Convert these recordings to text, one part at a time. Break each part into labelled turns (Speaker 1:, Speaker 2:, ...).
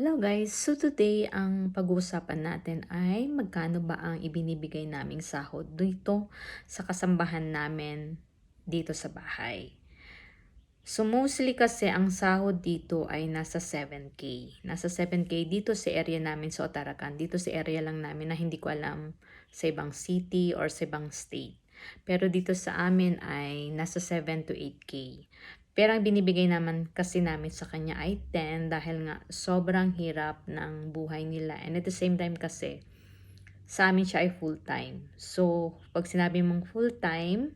Speaker 1: Hello guys! So today, ang pag-uusapan natin ay magkano ba ang ibinibigay naming sahod dito sa kasambahan namin dito sa bahay. So mostly kasi ang sahod dito ay nasa 7K. Nasa 7K dito sa area namin sa Otaracan. Dito sa area lang namin na hindi ko alam sa ibang city or sa ibang state. Pero dito sa amin ay nasa 7 to 8K. Pero ang binibigay naman kasi namin sa kanya ay 10 dahil nga sobrang hirap ng buhay nila. And at the same time kasi, sa amin siya ay full-time. So, pag sinabi mong full-time,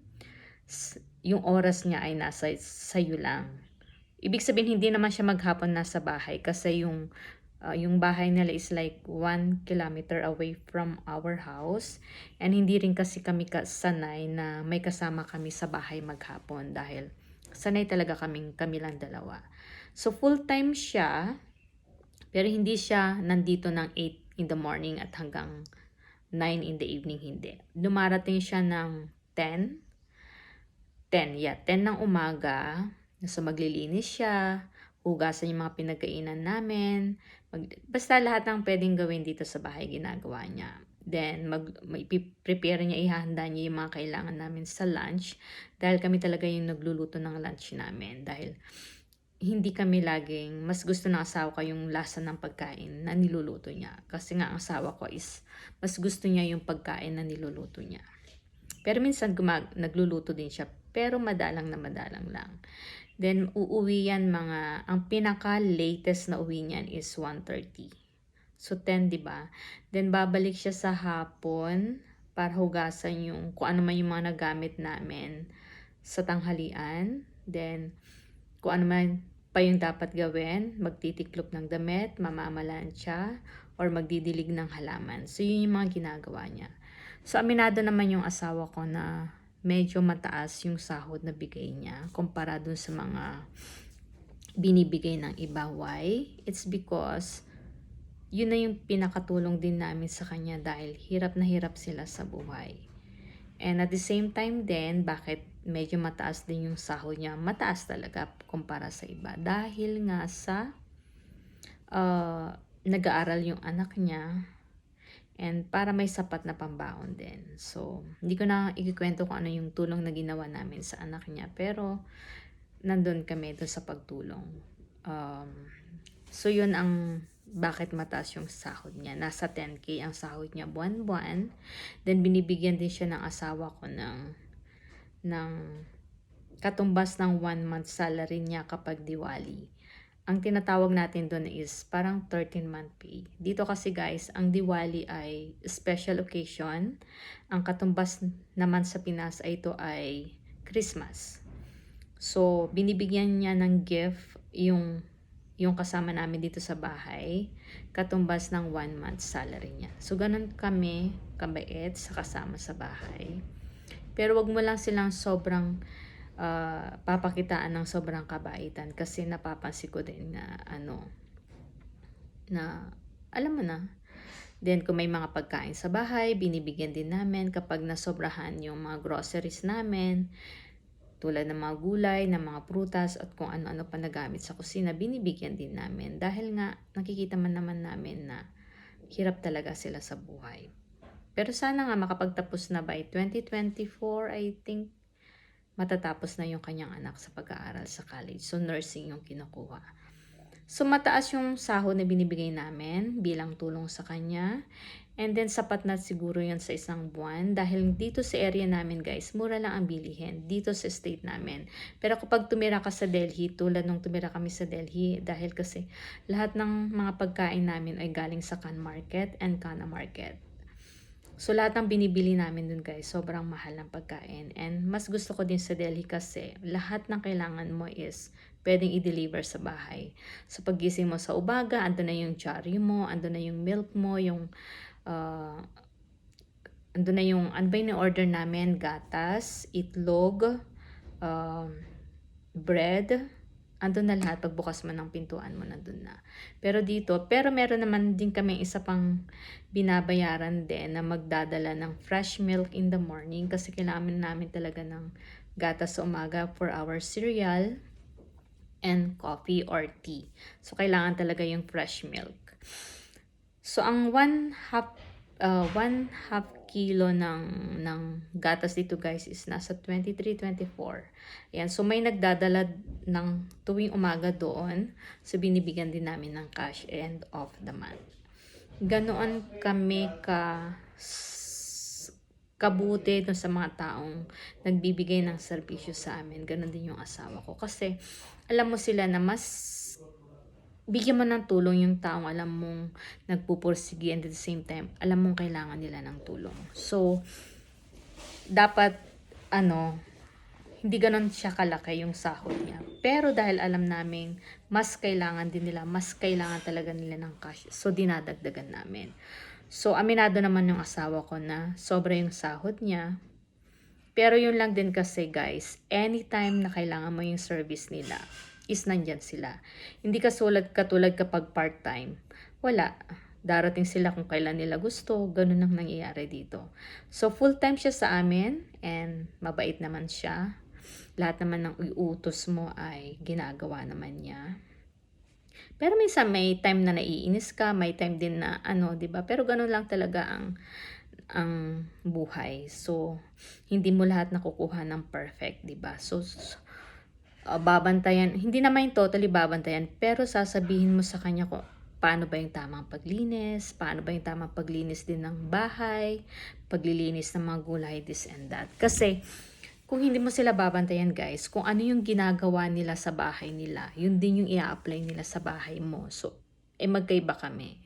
Speaker 1: yung oras niya ay nasa sa'yo lang. Ibig sabihin, hindi naman siya maghapon nasa bahay kasi yung uh, yung bahay nila is like 1 kilometer away from our house. And hindi rin kasi kami kasanay na may kasama kami sa bahay maghapon dahil sanay talaga kaming kami lang dalawa. So full-time siya, pero hindi siya nandito ng 8 in the morning at hanggang 9 in the evening, hindi. Dumarating siya ng 10, 10, yeah, 10 ng umaga. So maglilinis siya, hugasan yung mga pinagkainan namin. Mag, basta lahat ng pwedeng gawin dito sa bahay, ginagawa niya. Then, mag, prepare niya, ihahanda niya yung mga kailangan namin sa lunch. Dahil kami talaga yung nagluluto ng lunch namin. Dahil hindi kami laging, mas gusto ng asawa ko yung lasa ng pagkain na niluluto niya. Kasi nga ang asawa ko is, mas gusto niya yung pagkain na niluluto niya. Pero minsan gumag, nagluluto din siya, pero madalang na madalang lang. Then, uuwi yan mga, ang pinaka-latest na uwi niyan is 1.30. So, 10, di ba? Then, babalik siya sa hapon para hugasan yung, kung ano man yung mga nagamit namin sa tanghalian. Then, kung ano man pa yung dapat gawin, magtitiklop ng damit, mamamalan siya, or magdidilig ng halaman. So, yun yung mga ginagawa niya. So, aminado naman yung asawa ko na medyo mataas yung sahod na bigay niya kumpara dun sa mga binibigay ng iba. Why? It's because yun na yung pinakatulong din namin sa kanya dahil hirap na hirap sila sa buhay. And at the same time din, bakit medyo mataas din yung sahod niya? Mataas talaga kumpara sa iba. Dahil nga sa uh, nag-aaral yung anak niya, And para may sapat na pambaon din. So, hindi ko na ikikwento kung ano yung tulong na ginawa namin sa anak niya. Pero, nandun kami doon sa pagtulong. Um, so, yun ang bakit mataas yung sahod niya. Nasa 10K ang sahod niya buwan-buwan. Then, binibigyan din siya ng asawa ko ng, ng katumbas ng one month salary niya kapag Diwali ang tinatawag natin doon is parang 13 month pay. Dito kasi guys, ang Diwali ay special occasion. Ang katumbas naman sa Pinas ay ito ay Christmas. So, binibigyan niya ng gift yung yung kasama namin dito sa bahay, katumbas ng one month salary niya. So, ganun kami kabait sa kasama sa bahay. Pero wag mo lang silang sobrang uh, papakitaan ng sobrang kabaitan kasi napapansin ko din na ano na alam mo na Then, kung may mga pagkain sa bahay, binibigyan din namin kapag nasobrahan yung mga groceries namin, tulad ng mga gulay, ng mga prutas, at kung ano-ano pa nagamit sa kusina, binibigyan din namin. Dahil nga, nakikita man naman namin na hirap talaga sila sa buhay. Pero sana nga makapagtapos na by 2024, I think matatapos na yung kanyang anak sa pag-aaral sa college. So, nursing yung kinukuha. So, mataas yung sahod na binibigay namin bilang tulong sa kanya. And then, sapat na siguro yan sa isang buwan. Dahil dito sa area namin, guys, mura lang ang bilihin. Dito sa state namin. Pero kapag tumira ka sa Delhi, tulad nung tumira kami sa Delhi, dahil kasi lahat ng mga pagkain namin ay galing sa Kan Market and Kana Market. So, lahat ng binibili namin dun guys, sobrang mahal ng pagkain. And mas gusto ko din sa Delhi kasi lahat ng kailangan mo is pwedeng i-deliver sa bahay. So, paggising mo sa ubaga, ando na yung cherry mo, ando na yung milk mo, yung uh, ando na yung, ano ba yung order namin? Gatas, itlog, uh, bread, andun na lahat. Pagbukas mo ng pintuan mo, nandun na. Pero dito, pero meron naman din kami isa pang binabayaran din na magdadala ng fresh milk in the morning kasi kailangan namin talaga ng gatas sa umaga for our cereal. And coffee or tea. So, kailangan talaga yung fresh milk. So, ang one half, uh, one half kilo ng, ng gatas dito guys is nasa 23-24. Ayan, so may nagdadala ng tuwing umaga doon. So, binibigyan din namin ng cash end of the month. Ganoon kami ka kabuti dun sa mga taong nagbibigay ng serbisyo sa amin. Ganon din yung asawa ko. Kasi, alam mo sila na mas bigyan mo ng tulong yung taong alam mong nagpupursige and at the same time, alam mong kailangan nila ng tulong. So, dapat, ano, hindi ganon siya kalaki yung sahod niya. Pero dahil alam namin, mas kailangan din nila, mas kailangan talaga nila ng cash. So, dinadagdagan namin. So, aminado naman yung asawa ko na sobra yung sahod niya. Pero yun lang din kasi guys, anytime na kailangan mo yung service nila, is nandyan sila. Hindi kasulad katulad kapag part-time. Wala. Darating sila kung kailan nila gusto. Ganun ang nangyayari dito. So, full-time siya sa amin and mabait naman siya. Lahat naman ng iutos mo ay ginagawa naman niya. Pero minsan may time na naiinis ka, may time din na ano, 'di ba? Pero ganun lang talaga ang ang buhay. So, hindi mo lahat nakukuha ng perfect, 'di ba? So, s- uh, babantayan, hindi naman yung totally babantayan, pero sasabihin mo sa kanya kung paano ba yung tamang paglinis, paano ba yung tamang paglinis din ng bahay, paglilinis ng mga gulay, this and that. Kasi, kung hindi mo sila babantayan guys, kung ano yung ginagawa nila sa bahay nila, yun din yung i-apply nila sa bahay mo. So, eh magkaiba kami.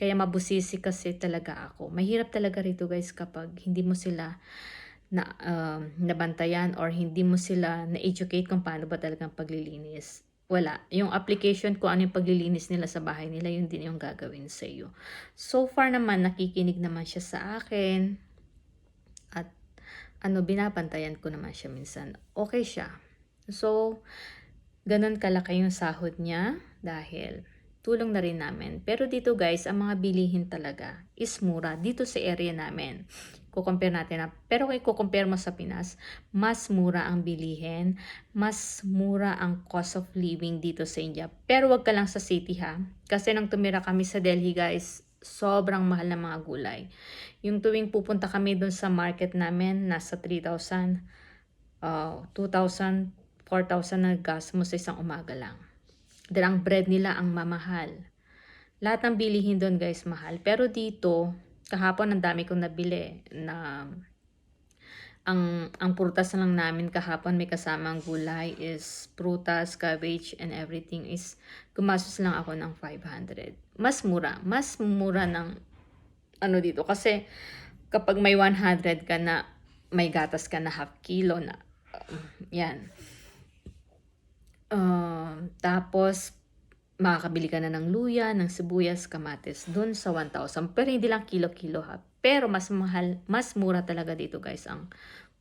Speaker 1: Kaya mabusisi kasi talaga ako. Mahirap talaga rito guys kapag hindi mo sila na um, nabantayan or hindi mo sila na-educate kung paano ba talagang paglilinis. Wala. Yung application kung ano yung paglilinis nila sa bahay nila, yun din yung gagawin sa iyo. So far naman, nakikinig naman siya sa akin. At ano, binabantayan ko naman siya minsan. Okay siya. So, ganun kalaki yung sahod niya dahil tulong na rin namin. Pero dito guys, ang mga bilihin talaga is mura dito sa area namin. Kukompare natin na, pero kung i-compare mo sa Pinas, mas mura ang bilihin, mas mura ang cost of living dito sa India. Pero wag ka lang sa city ha. Kasi nang tumira kami sa Delhi guys, sobrang mahal ng mga gulay. Yung tuwing pupunta kami doon sa market namin, nasa 3,000, uh, 2,000, 4,000 na gas mo sa isang umaga lang. Ang bread nila ang mamahal. Lahat ng bilihin doon guys mahal. Pero dito, kahapon ang dami kong nabili na ang ang prutas lang namin kahapon may kasamang gulay is prutas, cabbage and everything is gumastos lang ako ng 500. Mas mura, mas mura ng ano dito kasi kapag may 100 ka na may gatas ka na half kilo na um, yan. Um, tapos makakabili ka na ng luya, ng sibuyas, kamatis dun sa 1,000. Pero hindi lang kilo-kilo ha. Pero mas mahal, mas mura talaga dito guys ang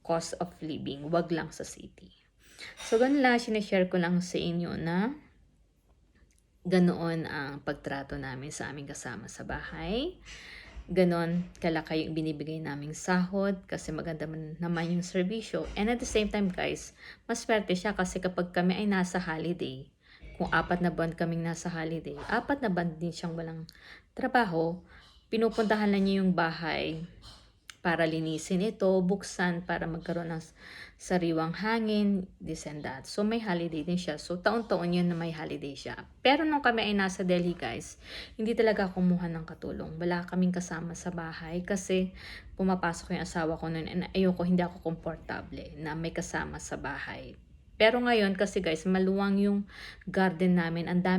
Speaker 1: cost of living. Wag lang sa city. So, ganun lang, sinashare ko lang sa inyo na ganoon ang pagtrato namin sa aming kasama sa bahay. Ganon kalaki yung binibigay naming sahod kasi maganda man naman yung serbisyo. And at the same time guys, mas swerte siya kasi kapag kami ay nasa holiday, kung apat na buwan kaming nasa holiday, apat na buwan din siyang walang trabaho, pinupuntahan lang niya yung bahay para linisin ito, buksan para magkaroon ng sariwang hangin, this and that. So may holiday din siya. So taon-taon yun na may holiday siya. Pero nung kami ay nasa Delhi guys, hindi talaga kumuha ng katulong. Wala kaming kasama sa bahay kasi pumapasok yung asawa ko noon and ayoko, hindi ako komportable na may kasama sa bahay. Pero ngayon kasi guys, maluwang yung garden namin. Ang dami